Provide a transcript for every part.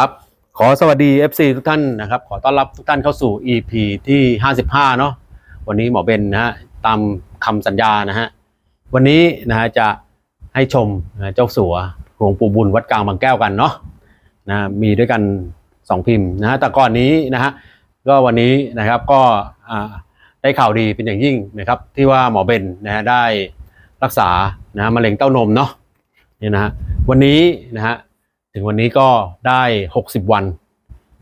ครับขอสวัสดี FC ทุกท่านนะครับ ขอต้อนรับทุกท่านเข้าสู่ EP ที่ 55 เนาะวันนี้หมอเบนนะฮะตามคำสัญญานะฮะวันนี้นะฮะจะให้ชมนะเจ้าสัวหลวงปู่บุญวัดกลางบางแก้วกันเนาะนะมีด้วยกัน 2 พิมพ์นะฮะแต่ก่อนนี้นะฮะก็วันนี้นะครับก็อ่าได้ข่าวดีเป็นอย่างยิ่งนะครับ ที่ว่าหมอเบนนะฮะได้รักษานะมะเร็งเต้านมเนาะนี่นะฮะวันนี้นะฮะ ถึงวันนี้ก็ได้ 60 วัน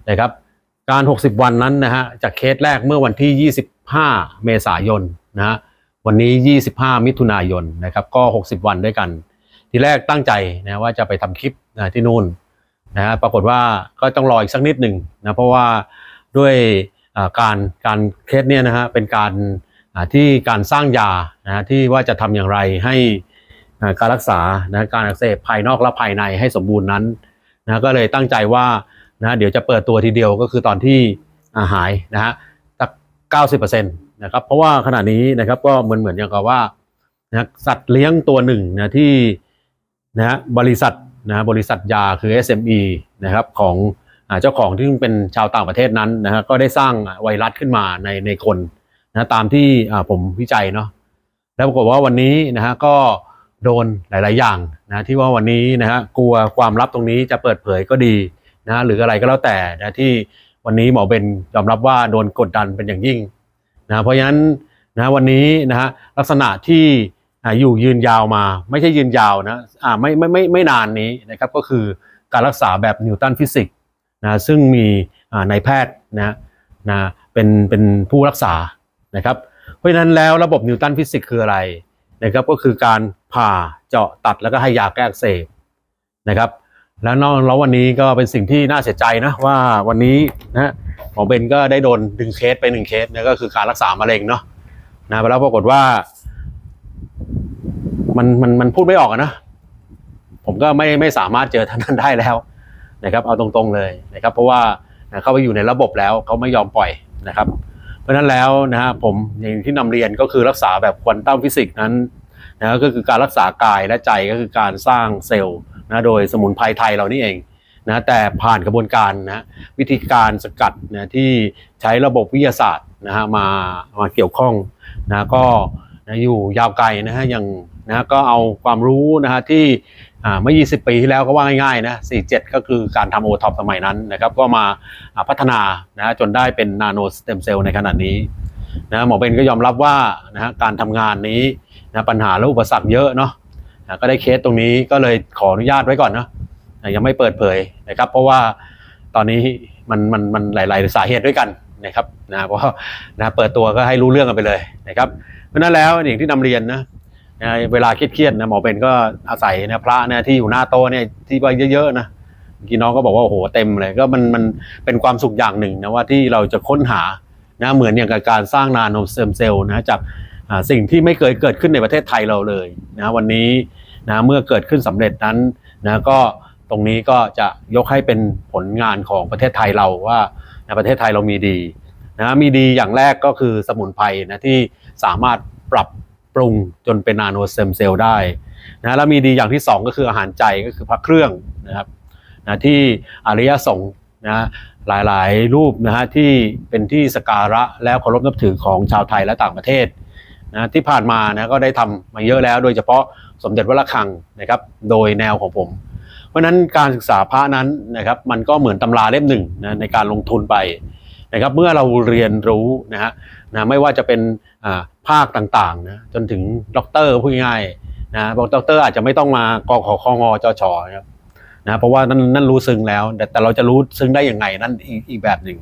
นะครับ การ 60 วันนั้นนะฮะจากเคสแรกเมื่อวันที่ 25 เมษายนนะฮะวันนี้ 25 มิถุนายนนะครับก็ 60 วันด้วยกัน ทีแรกตั้งใจนะว่าจะไปทำคลิปนะที่นู่นนะฮะปรากฏว่าก็ต้องรออีกสักนิดหนึ่งนะเพราะว่าด้วยการการเคสเนี่ยนะฮะเป็นการที่การสร้างยานะที่ว่าจะทำอย่างไรให้ การรักษานะการอักเสบภายนอกและภายในให้สมบูรณ์นั้นนะก็เลยตั้งใจว่านะเดี๋ยวจะเปิดตัวทีเดียวก็คือตอนที่อาหายนะฮะสักเก้าสิบเปอร์เซ็นต์นะครับเพราะว่าขณะนี้นะครับก็เหมือนเหมือนอย่างกับว่านะสัตว์เลี้ยงตัวหนึ่งนะที่นะบริษัทนะบริษัทยาคือ SME นะครับของเจ้าของที่เป็นชาวต่างประเทศนั้นนะฮะก็ได้สร้างไวรัสขึ้นมาในในคนนะตามที่ผมวิจัยเนาะแล้วปรากฏว่าวันนี้นะฮะก็ โดนหลาย ๆ อย่างนะที่ว่าวันนี้นะฮะกลัวความลับตรงนี้จะเปิดเผยก็ดีนะหรืออะไรก็แล้วแต่นะที่วันนี้หมอเบนยอมรับว่าโดนกดดันเป็นอย่างยิ่งนะเพราะฉะนั้นนะวันนี้นะฮะลักษณะที่อยู่ยืนยาวมาไม่ใช่ยืนยาวนะอ่าไม่ไม่ไม่ไม่นานนี้นะครับก็คือการรักษาแบบนิวตันฟิสิกส์นะซึ่งมีนายแพทย์นะนะเป็นเป็นผู้รักษานะครับ เพราะฉะนั้นแล้วระบบนิวตันฟิสิกส์คืออะไรนะครับก็คือการ ผ่าเจาะตัดแล้วก็ให้ยาแก้อักเสบนะครับ แล้วนอกแล้ววันนี้ก็เป็นสิ่งที่น่าเสียใจนะว่าวันนี้นะหมอเบนก็ได้โดนดึงเคสไปหนึ่งเคสนะก็คือการรักษามะเร็งเนาะนะแล้วปรากฏว่า มันมันมันพูดไม่ออกนะผมก็ไม่ไม่สามารถเจอท่านนั้นได้แล้วนะครับเอาตรงๆเลยนะครับเพราะว่าเข้าไปอยู่ในระบบแล้วเขาไม่ยอมปล่อยนะครับ เพราะฉะนั้นแล้วนะฮะผมอย่างที่นำเรียนก็คือรักษาแบบควอนตัมฟิสิกส์นั้น นะก็คือการรักษากายและใจก็คือการสร้างเซลล์นะโดยสมุนไพรไทยเรานี่เองนะแต่ผ่านกระบวนการนะวิธีการสกัดนะที่ใช้ระบบวิทยาศาสตร์นะฮะมามาเกี่ยวข้องนะก็นะอยู่ยาวไกลนะฮะอย่างนะก็เอาความรู้นะฮะที่เมื่อ 20 ปีที่แล้วก็ว่าง่ายๆนะ47 ก็คือการทำโอท็อปสมัยนั้นนะครับก็มาพัฒนานะจนได้เป็นนาโนสเต็มเซลล์ในขนาดนี้นะหมอเบนก็ยอมรับว่านะฮะการทำงานนี้ นะปัญหาและอุปสรรคเยอะเนาะนะก็ได้เคสตรงนี้ก็เลยขออนุญาตไว้ก่อนเนาะนะยังไม่เปิดเผยนะครับ เพราะว่าตอนนี้มันมันมันหลาย ๆ สาเหตุด้วยกันนะครับนะเพราะนะเปิดตัวก็ให้รู้เรื่องกันไปเลยนะครับ เพราะนั้นแล้วอย่างที่นำเรียนนะนะเวลาเครียดๆนะหมอเป็นก็อาศัยนะพระเนี่ยที่อยู่หน้าโต๊ะเนี่ยที่ว่าเยอะๆนะเมื่อกี้น้องก็บอกว่าโอ้โหเต็มเลยก็มันมันเป็นความสุขอย่างหนึ่งนะว่าที่เราจะค้นหานะเหมือนอย่างกับการสร้างนาโนเซมเซลล์นะจาก สิ่งที่ไม่เคยเกิดขึ้นในประเทศไทยเราเลยนะวันนี้นะเมื่อเกิดขึ้นสำเร็จนั้นนะก็ตรงนี้ก็จะยกให้เป็นผลงานของประเทศไทยเราว่าในประเทศไทยเรามีดีนะมีดีอย่างแรกก็คือสมุนไพรนะที่สามารถปรับปรุงจนเป็นนาโนเซมเซลล์ได้นะแล้วมีดีอย่างที่ 2 ก็คืออาหารใจก็คือพระเครื่องนะครับนะที่อริยสงฆ์นะหลายๆ รูปนะฮะที่เป็นที่สการะแล้วเคารพนับถือของชาวไทยและต่างประเทศ นะที่ผ่านมานะก็ได้ทำมาเยอะแล้ว โดยเฉพาะสมเด็จวัดระฆังนะครับ โดยแนวของผม เพราะฉะนั้นการศึกษาพระนั้นนะครับ มันก็เหมือนตำราเล่มหนึ่งนะในการลงทุนไปนะครับ เมื่อเราเรียนรู้นะฮะนะไม่ว่าจะเป็นอ่าภาคต่างๆนะจนถึงด็อกเตอร์พูดง่ายนะบอกด็อกเตอร์อาจจะไม่ต้องมากอขอคองจชนะครับนะเพราะว่านั่นนั่นรู้ซึ้งแล้ว แต่แต่เราจะรู้ซึ้งได้อยังไงนั่นอีกแบบหนึ่ง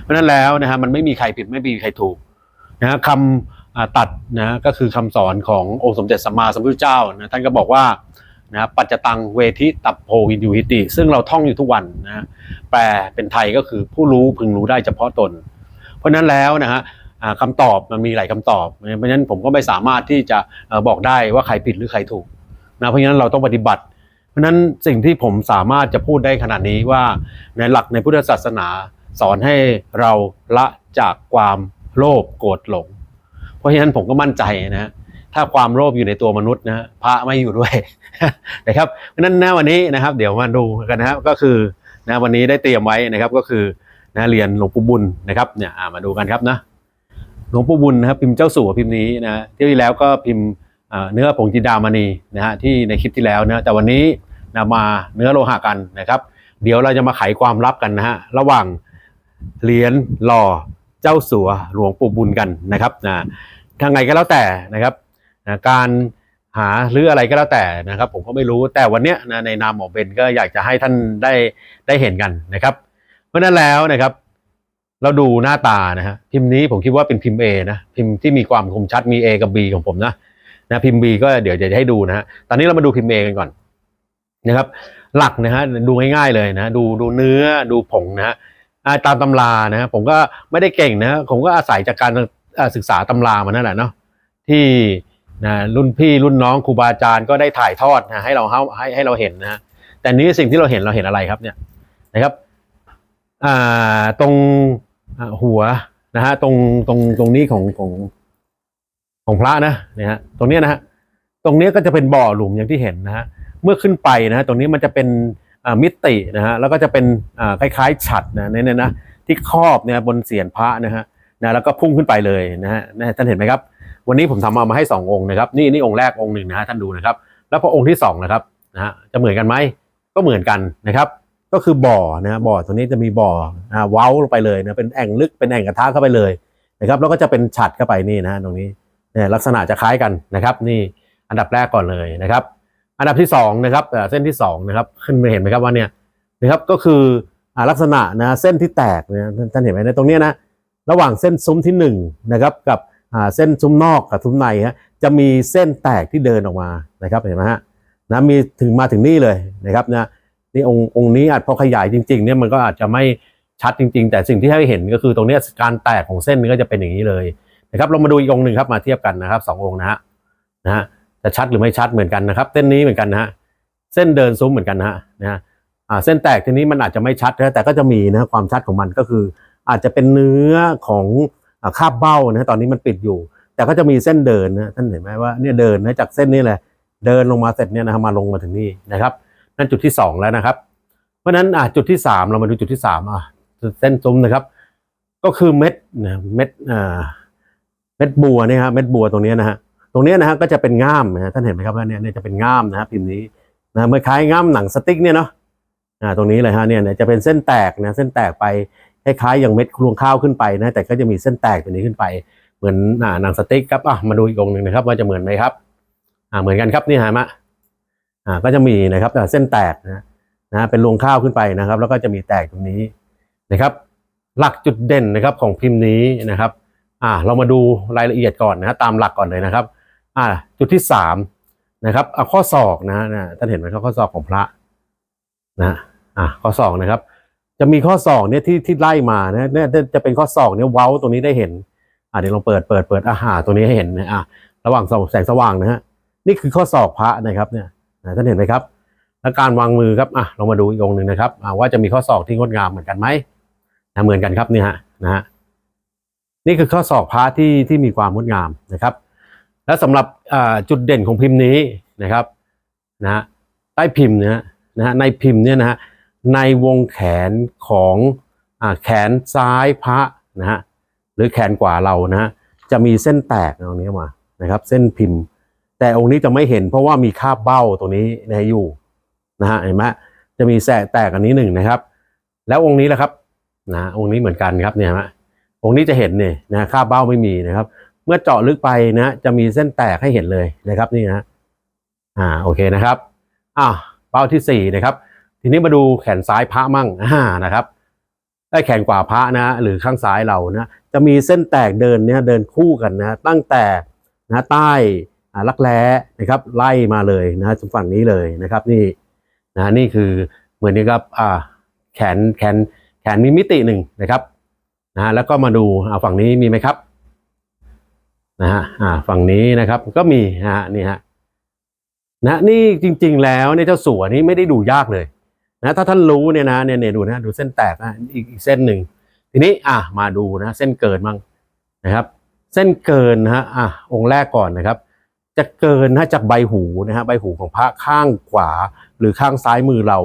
เพราะนั้นแล้วนะฮะมันไม่มีใครผิดไม่มีใครถูกนะฮะคำ ตัดนะก็คือคำสอนขององค์สมเด็จสัมมาสัมพุทธเจ้านะท่านก็บอกว่านะปัจจตังเวทิตับโพวินยูหิติ ซึ่งเราท่องอยู่ทุกวันนะแปลเป็นไทยก็คือผู้รู้พึงรู้ได้เฉพาะตน เพราะฉะนั้นแล้วนะฮะคำตอบมันมีหลายคำตอบ เพราะฉะนั้นผมก็ไม่สามารถที่จะบอกได้ว่าใครผิดหรือใครถูกนะเพราะฉะนั้นเราต้องปฏิบัติ เพราะฉะนั้นสิ่งที่ผมสามารถจะพูดได้ขนาดนี้ว่าในหลักในพุทธศาสนาสอนให้เราละจากความโลภโกรธหลง เพราะฉะนั้นผมก็มั่นใจนะฮะถ้าความโลภอยู่ในตัวมนุษย์นะพระไม่อยู่ด้วยนะครับเพราะนั้นณวันนี้นะครับ เดี๋ยวมาดูกันนะครับก็คือนะวันนี้ได้เตรียมไว้นะครับก็คือนะเรียนหลวงปู่บุญนะครับเนี่ยมาดูกันครับนะหลวงปู่บุญนะครับพิมพ์เจ้าสัวพิมพ์นี้นะที่ที่แล้วก็พิมพ์เนื้อผงจินดามณีนะฮะที่ในคลิปที่แล้วนะแต่วันนี้นะมาเนื้อโลหะกันนะครับ เดี๋ยวเราจะมาไขความลับกันนะฮะระหว่างเหรียญหล่อ เจ้าสัวหลวงปู่บุญกันนะครับนะทางไงก็แล้วแต่นะครับนะการหาหรืออะไรก็แล้วแต่นะครับ ผมก็ไม่รู้แต่วันเนี้ยนะในนามหมอเบนก็อยากจะให้ท่านได้ได้เห็นกันนะครับ เพราะนั้นแล้วนะครับ เราดูหน้าตานะฮะพิมพ์นี้ผมคิดว่าเป็นพิมพ์ A นะพิมพ์ที่มีความคมชัดมี A กับ B ของผมนะนะพิมพ์ B ก็เดี๋ยวจะให้ดูนะฮะตอนนี้เรามาดูพิมพ์ A กันก่อนนะครับ หลักนะฮะดูง่ายๆเลยนะ ดูดูเนื้อดูผงนะฮะ ตามตำรานะผมก็ไม่ได้เก่งนะผมก็อาศัยจากการศึกษาตำรามานั่นแหละเนาะที่นะรุ่นพี่รุ่นน้องครูบาอาจารย์ก็ได้ถ่ายทอดนะให้เราให้ให้เราเห็นนะแต่นี้สิ่งที่เราเห็นเราเห็นอะไรครับเนี่ยนะครับตรงหัวนะฮะตรงตรงตรงนี้ของของของพระนะเนี่ยฮะตรงนี้นะฮะตรงนี้ก็จะเป็นบ่อหลุมอย่างที่เห็นนะฮะเมื่อขึ้นไปนะฮะตรงนี้มันจะเป็น มิตินะฮะแล้วก็จะเป็นคล้ายๆฉัดนะเนี่ยนะที่ครอบเนี่ยบนเสียนพระนะฮะนะแล้วก็พุ่งขึ้นไปเลยนะฮะท่านเห็นไหมครับ วันนี้ผมทำเอามาให้สององค์นะครับนี่นี่องค์แรกองค์หนึ่งนะฮะท่านดูนะครับ แล้วพอองค์ที่สองนะครับนะฮะจะเหมือนกันไหมก็เหมือนกันนะครับ ก็คือบ่อนะบ่อตรงนี้จะมีบ่ออ่าเว้าลงไปเลยนะเป็นแอ่งลึกเป็นแอ่งกระทะเข้าไปเลยนะครับ แล้วก็จะเป็นฉัดเข้าไปนี่นะตรงนี้เนี่ยลักษณะจะคล้ายกันนะครับ นี่อันดับแรกก่อนเลยนะครับ อันดับที่สองนะครับเส้นที่สองนะครับขึ้นมาเห็นไหมครับว่าเนี่ยนะครับก็คืออลักษณะนะเส้นที่แตกเนี่ยท่านเห็นไหมในตรงนี้นะระหว่างเส้นซุ้มที่หนึ่งนะครับกับเส้นซุ้มนอกกับซุ้มในฮะจะมีเส้นแตกที่เดินออกมานะครับเห็นไหมฮะนะมีถึงมาถึงนี่เลยนะครับนะนี่องค์องค์นี้อาจพอขยายจริงๆเนี่ยมันก็อาจจะไม่ชัดจริง ๆ แต่สิ่งที่ให้เห็นก็คือตรงนี้การแตกของเส้นนี้ก็จะเป็นอย่างนี้เลยนะครับเรามาดูอีกองหนึ่งครับมาเทียบกันนะครับสององค์นะฮะนะฮะ จะชัดหรือไม่ชัดเหมือนกันนะครับ เส้นนี้เหมือนกันนะฮะเส้นเดินซุ้มเหมือนกันนะฮะนะฮะเส้นแตกทีนี้มันอาจจะไม่ชัดนะแต่ก็จะมีนะความชัดของมันก็คือ อาจจะเป็นเนื้อของอ่าคาบเบ้านะตอนนี้มันปิดอยู่ แต่ก็จะมีเส้นเดินนะท่านเห็นไหมว่าเนี่ยเดินนะจากเส้นนี้แหละเดินลงมาเสร็จเนี่ยนะมาลงมาถึงนี่นะครับนั่นจุดที่สองแล้วนะครับ เพราะนั้นอ่าจุดที่สามเรามาดูจุดที่สามอะเส้นซุ้มนะครับ ก็คือเม็ดนะเม็ดอ่าเม็ดบัวเนี่ยฮะเม็ดบัวตรงนี้นะฮะ ตรงนี้นะฮะก็จะเป็นง่ามนะท่านเห็นไหมครับว่าเนี่ยเนี่ยจะเป็นง่ามนะฮะพิมพ์นี้นะเมื่อคล้ายง่ามหนังสติ๊กเนี่ยเนาะอ่าตรงนี้เลยฮะเนี่ยจะเป็นเส้นแตกนะเส้นแตกไปคล้ายๆอย่างเม็ดรวงข้าวขึ้นไปนะแต่ก็จะมีเส้นแตกตัวนี้ขึ้นไป เหมือนอ่าหนังสติ๊กครับอะมาดูอีกองหนึ่งนะครับ ว่าจะเหมือนไหมครับอ่าเหมือนกันครับนี่ฮะมะอ่าก็จะมีนะครับอ่เส้นแตกนะนะเป็นรวงข้าวขึ้นไปนะครับ แล้วก็จะมีแตกตรงนี้นะครับ หลักจุดเด่นนะครับของพิมพ์นี้นะครับอ่าเรามาดูรายละเอียดก่อนนะตามหลักก่อนเลยนะครับ อ่าจุดที่สามนะครับเอาข้อศอกนะฮะนะท่านเห็นไหมครับข้อศอกของพระนะอ่าข้อศอกนะครับ จะมีข้อศอกเนี่ยที่ที่ไล่มานะเนี่ยจะเป็นข้อศอกเนี่ยเว้าตรงนี้ได้เห็นอ่าเดี๋ยวลองเปิดเปิดเปิดอาหารตรงนี้ให้เห็นนะอ่าระหว่างแสงสว่างนะฮะนี่คือข้อศอกพระนะครับเนี่ยนะท่านเห็นไหมครับและการวางมือครับอะเรามาดูอีกองหนึ่งนะครับอ่าว่าจะมีข้อศอกที่งดงามเหมือนกันไหมนะเหมือนกันครับเนี่ยฮะนะฮะนี่คือข้อศอกพระที่ที่มีความงดงามนะครับ และสำหรับจุดเด่นของพิมพ์นี้นะครับนะฮะใต้พิมพ์เนะฮะนะฮะในพิมพ์เนี่ยนะฮะในวงแขนของอแขนซ้ายพระนะฮะหรือแขนขวาเรานะฮะจะมีเส้นแตกตรงนี้มานะครับ เส้นพิมพ์ แต่องค์นี้จะไม่เห็นเพราะว่ามีคาบเบ้าตรงนี้นะอยู่นะฮะเห็นไหมจะมีแสกแตกอันนี้หนึ่งนะครับ แล้วองค์นี้แหละครับนะองค์นี้เหมือนกันครับเนี่ยฮะองค์นี้จะเห็นเนี่ยนะคาบเบ้าไม่มีนะครับ เมื่อเจาะลึกไปนะจะมีเส้นแตกให้เห็นเลยนะครับนี่นะอ่าโอเคนะครับอ่าเป้าที่สี่นะครับ ทีนี้มาดูแขนซ้ายพระมั่งอ่านะครับได้แขนขวาพระนะหรือข้างซ้ายเรานะจะมีเส้นแตกเดินเนี่ยเดินคู่กันนะตั้งแต่นะใต้ลักแร้นะครับ ไล่มาเลยนะฝั่งนี้เลยนะครับนี่นะนี่คือเหมือนนี้ครับอ่าแขนแขนแขนมีมิติหนึ่งนะครับนะแล้วก็มาดูอ่าฝั่งนี้มีไหมครับ นะฮะอ่าฝั่งนี้นะครับก็มีนะฮะนี่ฮะนะนี่จริง ๆ แล้วเนี่ยเจ้าสัวนี้ไม่ได้ดูยากเลยนะถ้าท่านรู้เนี่ยนะเนี่ยเนี่ยดูนะดูเส้นแตกนะอีกอีกเส้นหนึ่งทีนี้อะมาดูนะ เส้นเกินบ้างนะครับ เส้นเกินนะฮะอะองค์แรกก่อนนะครับ จะเกินนะจากใบหูนะฮะใบหูของพระข้างขวาหรือข้างซ้ายมือเรา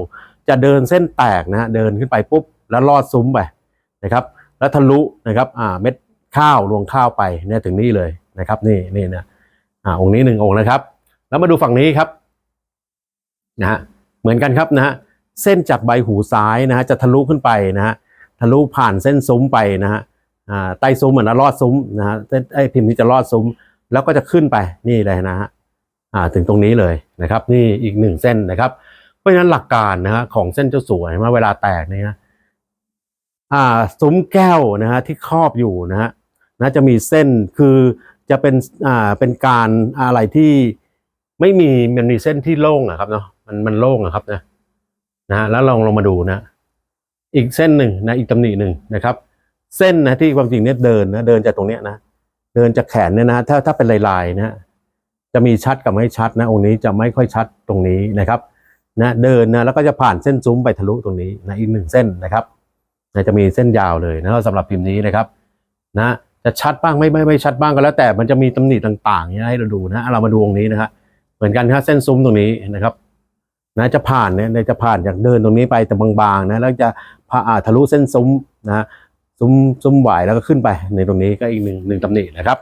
จะเดินเส้นแตกนะฮะเดินขึ้นไปปุ๊บแล้วลอดซุ้มไปนะครับ แล้วทะลุนะครับอ่าเม็ด ข้าวรวงข้าวไปเนี่ยถึงนี่เลยนะครับ นี่นี่นะอ่าองค์นี้หนึ่งองค์นะครับ แล้วมาดูฝั่งนี้ครับนะฮะเหมือนกันครับนะฮะเส้นจากใบหูซ้ายนะฮะจะทะลุขึ้นไปนะฮะทะลุผ่านเส้นซุ้มไปนะฮะอ่าใต้ซุ้มเหมือนนะลอดซุ้มนะฮะเส้นไอ้พิมพ์นี้จะลอดซุ้ม แล้วก็จะขึ้นไปนี่เลยนะฮะอ่าถึงตรงนี้เลยนะครับ นี่อีกหนึ่งเส้นนะครับ เพราะฉะนั้นหลักการนะฮะของเส้นเจ้าสัวเห็นไหมเวลาแตกเนี่ยนะ อ่าซุ้มแก้วนะฮะที่ครอบอยู่นะฮะนะจะมีเส้นคือจะเป็นอ่าเป็นการอะไรที่ไม่มีมันมีเส้นที่โล่งอะครับเนาะมันมันโล่งอะครับนะนะฮะแล้วลองลองมาดูนะ อีกเส้นหนึ่งนะอีกตำหนิหนึ่งนะครับ เส้นนะที่ความจริงเนี่ยเดินนะเดินจากตรงเนี้ยนะเดินจากแขนเนี่ยนะถ้าถ้าเป็นลายๆนะฮะจะมีชัดกับไม่ชัดนะองค์นี้จะไม่ค่อยชัดตรงนี้นะครับนะเดินนะแล้วก็จะผ่านเส้นซุ้มไปทะลุตรงนี้นะอีกหนึ่งเส้นนะครับ นะจะมีเส้นยาวเลยนะสำหรับพิมพ์นี้นะครับนะจะชัดบ้างไม่ไม่ไม่ชัดบ้างก็แล้ว แต่มันจะมีตำหนิต่างๆเนี่ยให้เราดูนะเรามาดูองนี้นะครับเหมือนกันครับเส้นซุ้มตรงนี้นะครับนะจะผ่านเนี่ยจะผ่านจากเดินตรงนี้ไปแต่บางๆนะแล้วจะผ่าทะลุเส้นซุ้มนะซุ้มซุ้มไหวแล้วก็ขึ้นไปในตรงนี้ก็อีกหนึ่งหนึ่งตำหนินะครับ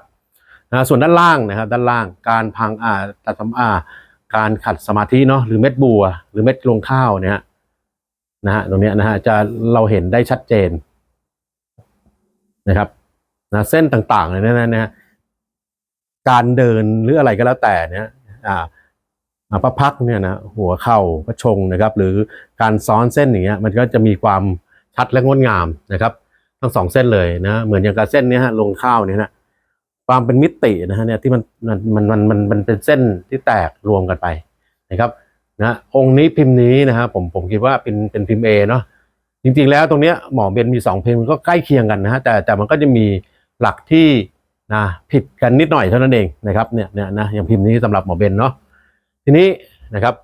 นะส่วนด้านล่างนะครับด้านล่างการพังอ่าตัดสำอ่าการขัดสมาธิเนาะหรือเม็ดบัว หรือเม็ดรวงข้าวเนี่ย นะฮะตรงนี้นะฮะจะเราเห็นได้ชัดเจนนะครับนะเส้นต่างๆเลยนะนะนะการเดินหรืออะไรก็แล้วแต่เนี่ยอ่าอ่าพระพักเนี่ยนะหัวเข่าพระชงนะครับ หรือการซ้อนเส้นอย่างเงี้ยมันก็จะมีความชัดและงดงามนะครับ ทั้งสองเส้นเลยนะเหมือนอย่างกับเส้นเนี้ยฮะลงข้าวเนี่ยนะความเป็นมิตินะฮะเนี่ยที่มันมันมันมันมันเป็นเส้นที่แตกรวมกันไปนะครับ นะองค์นี้พิมพ์นี้นะฮะผมผมคิดว่าเป็นเป็นพิมพ์เอเนาะจริงๆแล้วตรงเนี้ยหมอเบนมีสองพิมก็ใกล้เคียงกันนะฮะแต่แต่มันก็จะมีหลักที่นะผิดกันนิดหน่อยเท่านั้นเองนะครับเนี่ยเนี่ยนะอย่างพิมพ์นี้สำหรับหมอเบนเนาะทีนี้นะครับ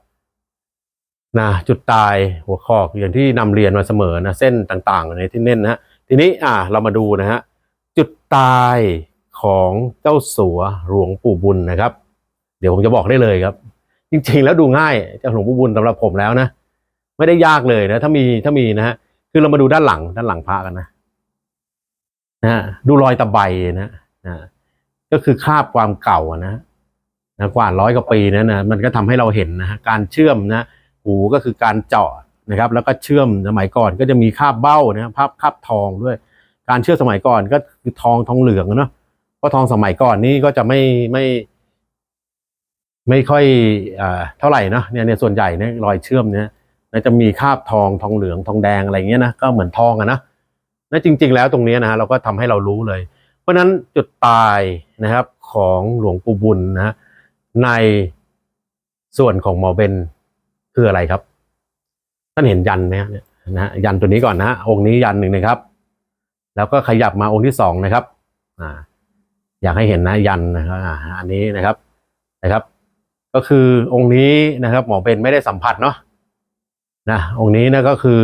นะจุดตายหัวข้ออย่างที่นำเรียนมาเสมอนะเส้นต่างๆในที่เน้นนะฮะทีนี้อ่าเรามาดูนะฮะจุดตายของเจ้าสัวหลวงปู่บุญนะครับ เดี๋ยวผมจะบอกได้เลยครับ จริงๆ แล้วดูง่ายเจ้าหลวงปู่บุญสำหรับผมแล้วนะไม่ได้ยากเลยนะถ้ามีถ้ามีนะฮะคือเรามาดูด้านหลังด้านหลังพระกันนะนะดูรอยตะไบนะนะก็คือคราบความเก่านะนะกว่าร้อยกว่าปีนั้นนะมันก็ทำให้เราเห็นนะฮะการเชื่อมนะหูก็คือการเจาะนะครับ แล้วก็เชื่อมสมัยก่อนก็จะมีคาบเบ้านะภาพคาบทองด้วย การเชื่อมสมัยก่อนก็คือทองทองเหลืองเนาะเพราะทองสมัยก่อนนี้ก็จะไม่ไม่ ไม่ค่อยอเท่าไหร่นะเนี่ยเนี่ยส่วนใหญ่เนี่ยรอยเชื่อมเนี่ยนะจะมีคาบทองทองเหลืองทองแดงอะไรเงี้ยนะก็เหมือนทองอะนะนั่นจริง ๆ แล้วตรงเนี้ยนะฮะเราก็ทำให้เรารู้เลย เพราะฉะนั้นจุดตายนะครับของหลวงปู่บุญนะในส่วนของหมอเบนคืออะไรครับ ท่านเห็นยันไหมฮะเนี่ยนะยันตัวนี้ก่อนนะองค์นี้ยันหนึ่งนะครับ แล้วก็ขยับมาองค์ที่สองนะครับ อ่า อยากให้เห็นนะยันนะครับอันนี้นะครับนะครับ ก็คือองค์นี้นะครับหมอเบนไม่ได้สัมผัสเนาะนะองค์นี้นะก็คือ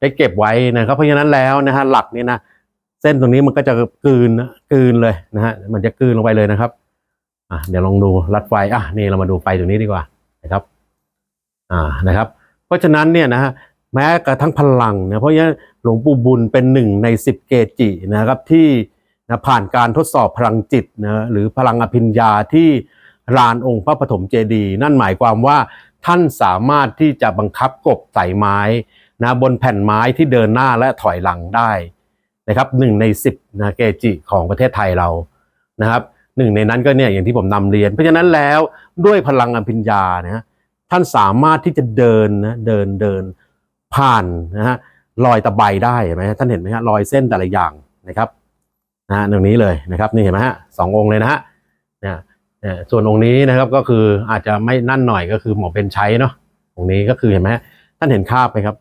ได้เก็บไว้นะครับ เพราะฉะนั้นแล้วนะฮะหลักนี่นะเส้นตรงนี้มันก็จะกลืนกลืนเลยนะฮะมันจะกลืนลงไปเลยนะครับอะเดี๋ยวลองดูรัดไฟอะนี่เรามาดูไฟตรงนี้ดีกว่านะครับอ่านะครับ เพราะฉะนั้นเนี่ยนะฮะแม้กระทั่งพลังนะเพราะฉะนั้นหลวงปู่บุญเป็นหนึ่งในสิบเกจินะครับที่นะผ่านการทดสอบพลังจิตนะหรือพลังอภิญญาที่ ลานองค์พระปฐมเจดีย์นั่นหมายความว่าท่านสามารถที่จะบังคับกบใส่ไม้นะบนแผ่นไม้ที่เดินหน้าและถอยหลังได้นะครับหนึ่งในสิบนะเกจิของประเทศไทยเรานะครับหนึ่งในนั้นก็เนี่ยอย่างที่ผมนำเรียน เพราะฉะนั้นแล้วด้วยพลังอภิญญานะท่านสามารถที่จะเดินนะเดินเดินผ่านนะฮะรอยตะไบได้เห็นไหมท่านเห็นไหมฮะรอยเส้นแต่ละอย่างนะครับนะตรงนี้เลยนะครับนี่เห็นไหมฮะสององค์เลยนะฮะเนี่ย ส่วนองค์นี้นะครับก็คืออาจจะไม่นั่นหน่อยก็คือหมอเป็นใช้เนาะองค์นี้ก็คือเห็นไหมฮะท่านเห็นคาบไหมครับ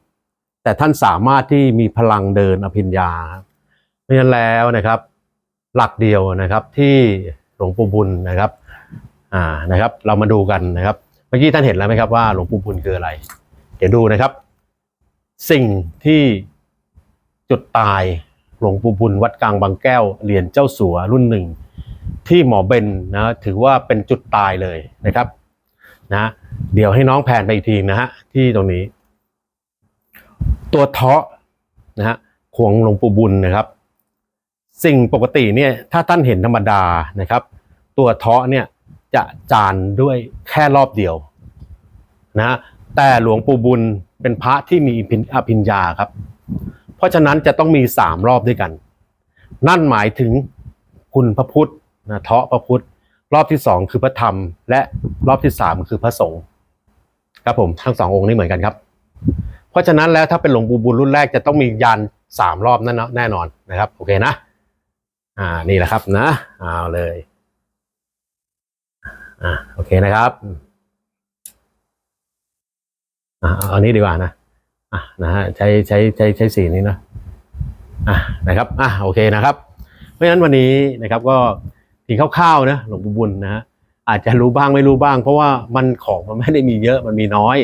แต่ท่านสามารถที่มีพลังเดินอภิญญาเพราะฉะนั้นแล้วนะครับ หลักเดียวนะครับที่หลวงปู่บุญนะครับอ่านะครับ เรามาดูกันนะครับเมื่อกี้ท่านเห็นแล้วไหมครับว่าหลวงปู่บุญคืออะไร เดี๋ยวดูนะครับ สิ่งที่จุดตายหลวงปู่บุญวัดกลางบางแก้วเหรียญเจ้าสัวรุ่นหนึ่ง ที่หมอเบนนะถือว่าเป็นจุดตายเลยนะครับนะเดี๋ยวให้น้องแผนไปอีกทีนะฮะที่ตรงนี้ ตัวเทาะนะฮะของหลวงปู่บุญนะครับ สิ่งปกติเนี่ยถ้าท่านเห็นธรรมดานะครับ ตัวเทาะเนี่ยจะจานด้วยแค่รอบเดียวนะฮะแต่หลวงปู่บุญเป็นพระที่มีอภิญญาครับ เพราะฉะนั้นจะต้องมีสามรอบด้วยกัน นั่นหมายถึงคุณพระพุทธ นะเทาะพระพุทธ รอบที่สองคือพระธรรม และรอบที่สามคือพระสงฆ์ครับผมทั้งสององค์นี้เหมือนกันครับ เพราะฉะนั้นแล้วถ้าเป็นหลวงปู่บุญรุ่นแรกจะต้องมียันสามรอบนั่นแน่นอนนะครับ โอเคนะ อ่านี่แหละครับนะเอาเลยอ่าโอเคนะครับอ่าเอาอันนี้ดีกว่านะอะนะฮะใช้ใช้ใช้ใช้สีนี้นะอะนะครับอะโอเคนะครับ เพราะฉะนั้นวันนี้นะครับก็ ทีคร่าวๆนะหลวงปู่บุญนะฮะอาจจะรู้บ้างไม่รู้บ้าง เพราะว่ามันของมันไม่ได้มีเยอะมันมีน้อย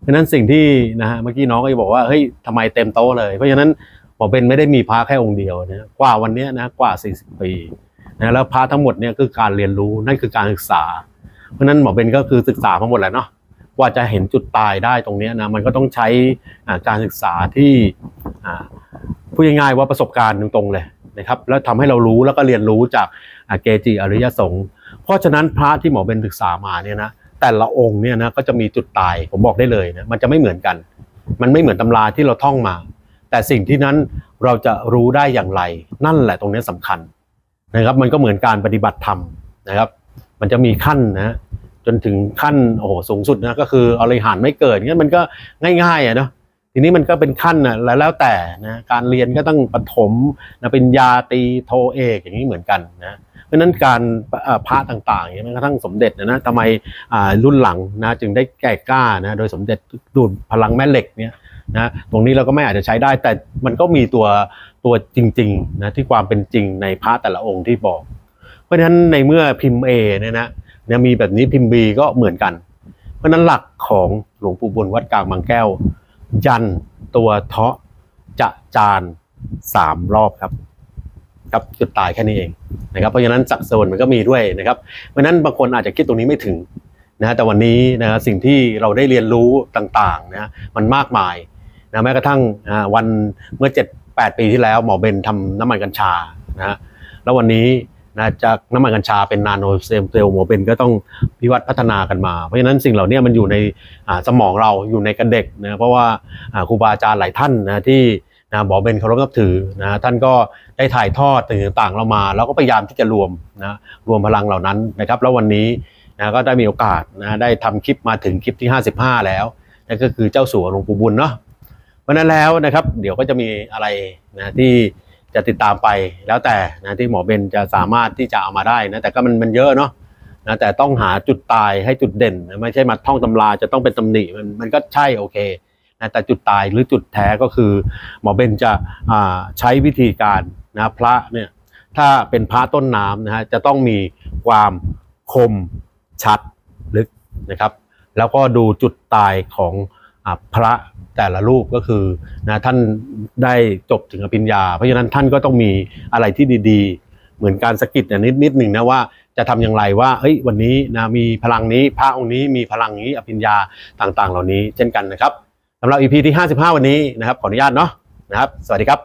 เพราะฉะนั้นสิ่งที่นะฮะเมื่อกี้น้องก็จะบอกว่าเฮ้ยทำไมเต็มโต๊ะเลย เพราะฉะนั้นหมอเบนไม่ได้มีพระแค่องค์เดียวนะกว่าวันนี้นะกว่า 40 ปีนะแล้วพระทั้งหมดเนี่ยคือการเรียนรู้นั่นคือการศึกษา เพราะนั้นหมอเบนก็คือศึกษามาหมดแหล้วเนาะกว่าจะเห็นจุดตายได้ตรงนี้นะมันก็ต้องใช้การศึกษาที่อ่าพูดง่ายๆว่าประสบการณ์ตรงๆเลยนะครับ แล้วทำให้เรารู้แล้วก็เรียนรู้จาก เกจิอริยสงฆ์เพราะฉะนั้นพระที่หมอเบนศึกษามาเนี่ยนะแต่ละองค์เนี่ยนะก็จะมีจุดตายผมบอกได้เลยนะมันจะไม่เหมือนกัน มันไม่เหมือนตำราที่เราท่องมา แต่สิ่งที่นั้นเราจะรู้ได้อย่างไร นั่นแหละตรงนี้สำคัญนะครับ มันก็เหมือนการปฏิบัติธรรมนะครับ มันจะมีขั้นนะจนถึงขั้นโอ้โหสูงสุดนะก็คืออริหารไม่เกิดงั้นมันก็ง่ายๆอะเนาะทีนี้มันก็เป็นขั้นนะแล้วแล้วแต่นะการเรียนก็ต้องปฐมนะเป็นยาตีโทเอกอย่างนี้เหมือนกันนะ เพราะนั้นการพระต่างๆอย่างนี้แม้กระทั่งสมเด็จนะนะทำไมรุ่นหลังนะจึงได้แก่กล้านะโดยสมเด็จดูดพลังแม่เหล็กเนี่ยนะตรงนี้เราก็ไม่อาจจะใช้ได้ แต่มันก็มีตัวตัวจริงๆนะที่ความเป็นจริงในพระแต่ละองค์ที่บอก เพราะฉะนั้นในเมื่อพิมพ์ A เนี่ยนะเนี่ยมีแบบนี้พิมพ์ B ก็เหมือนกัน เพราะฉะนั้นหลักของหลวงปู่บุญวัดกลางบางแก้ว ยันตัวเทาะจะจานสามรอบครับ ครับจุดตายแค่นี้เองนะครับเพราะฉะนั้นสักโซนมันก็มีด้วยนะครับเพราะฉะนั้นบางคนอาจจะคิดตรงนี้ไม่ถึงนะแต่วันนี้นะสิ่งที่เราได้เรียนรู้ต่างๆนะมันมากมายนะแม้กระทั่งวันเมื่อ 7 8 ปีที่แล้วหมอเบนทำน้ำมันกัญชานะแล้ววันนี้นะจากน้ำมันกัญชาเป็นนาโนเซมเซลล์หมอเบนก็ต้องพิวัฒน์พัฒนากันมา เพราะฉะนั้นสิ่งเหล่านี้มันอยู่ในสมองเราอยู่ในกระเด็กนะเพราะว่าครูบาอาจารย์หลายท่านนะที่ นะหมอเบนเคารพนับถือนะท่านก็ได้ถ่ายทอดสิ่งต่างเรามา แล้วก็พยายามที่จะรวมนะรวมพลังเหล่านั้นนะครับ แล้ววันนี้นะก็ได้มีโอกาสนะได้ทำคลิปมาถึงคลิปที่ 55 แล้วนั่นก็คือเจ้าสัวหลวงปู่บุญเนาะเพราะนั้นแล้วนะครับ เดี๋ยวก็จะมีอะไรนะที่จะติดตามไปแล้วแต่นะที่หมอเบนจะสามารถที่จะเอามาได้นะแต่ก็มันมันเยอะเนาะนะแต่ต้องหาจุดตายให้จุดเด่น ไม่ใช่มาท่องตำราจะต้องเป็นตำหนิมันมันก็ใช่โอเค นะแต่จุดตายหรือจุดแท้ก็คือ หมอเบนจะใช้วิธีการนะพระเนี่ยถ้าเป็นพระต้นน้ำนะฮะจะต้องมีความคมชัดลึกนะครับ แล้วก็ดูจุดตายของอพระแต่ละรูปก็คือนะท่านได้จบถึงอภิญญา เพราะฉะนั้นท่านก็ต้องมีอะไรที่ดีๆ เหมือนการสกิดเนี่ยนิดนิดหนึ่งนะว่าจะทำอย่างไรว่าเฮ้ยวันนี้นะมีพลังนี้พระองค์นี้มีพลังนี้อภิญญาต่างๆ เหล่านี้เช่นกันนะครับ สำหรับ EP ที่ 55 วันนี้นะครับ ขออนุญาตเนาะนะครับ สวัสดีครับ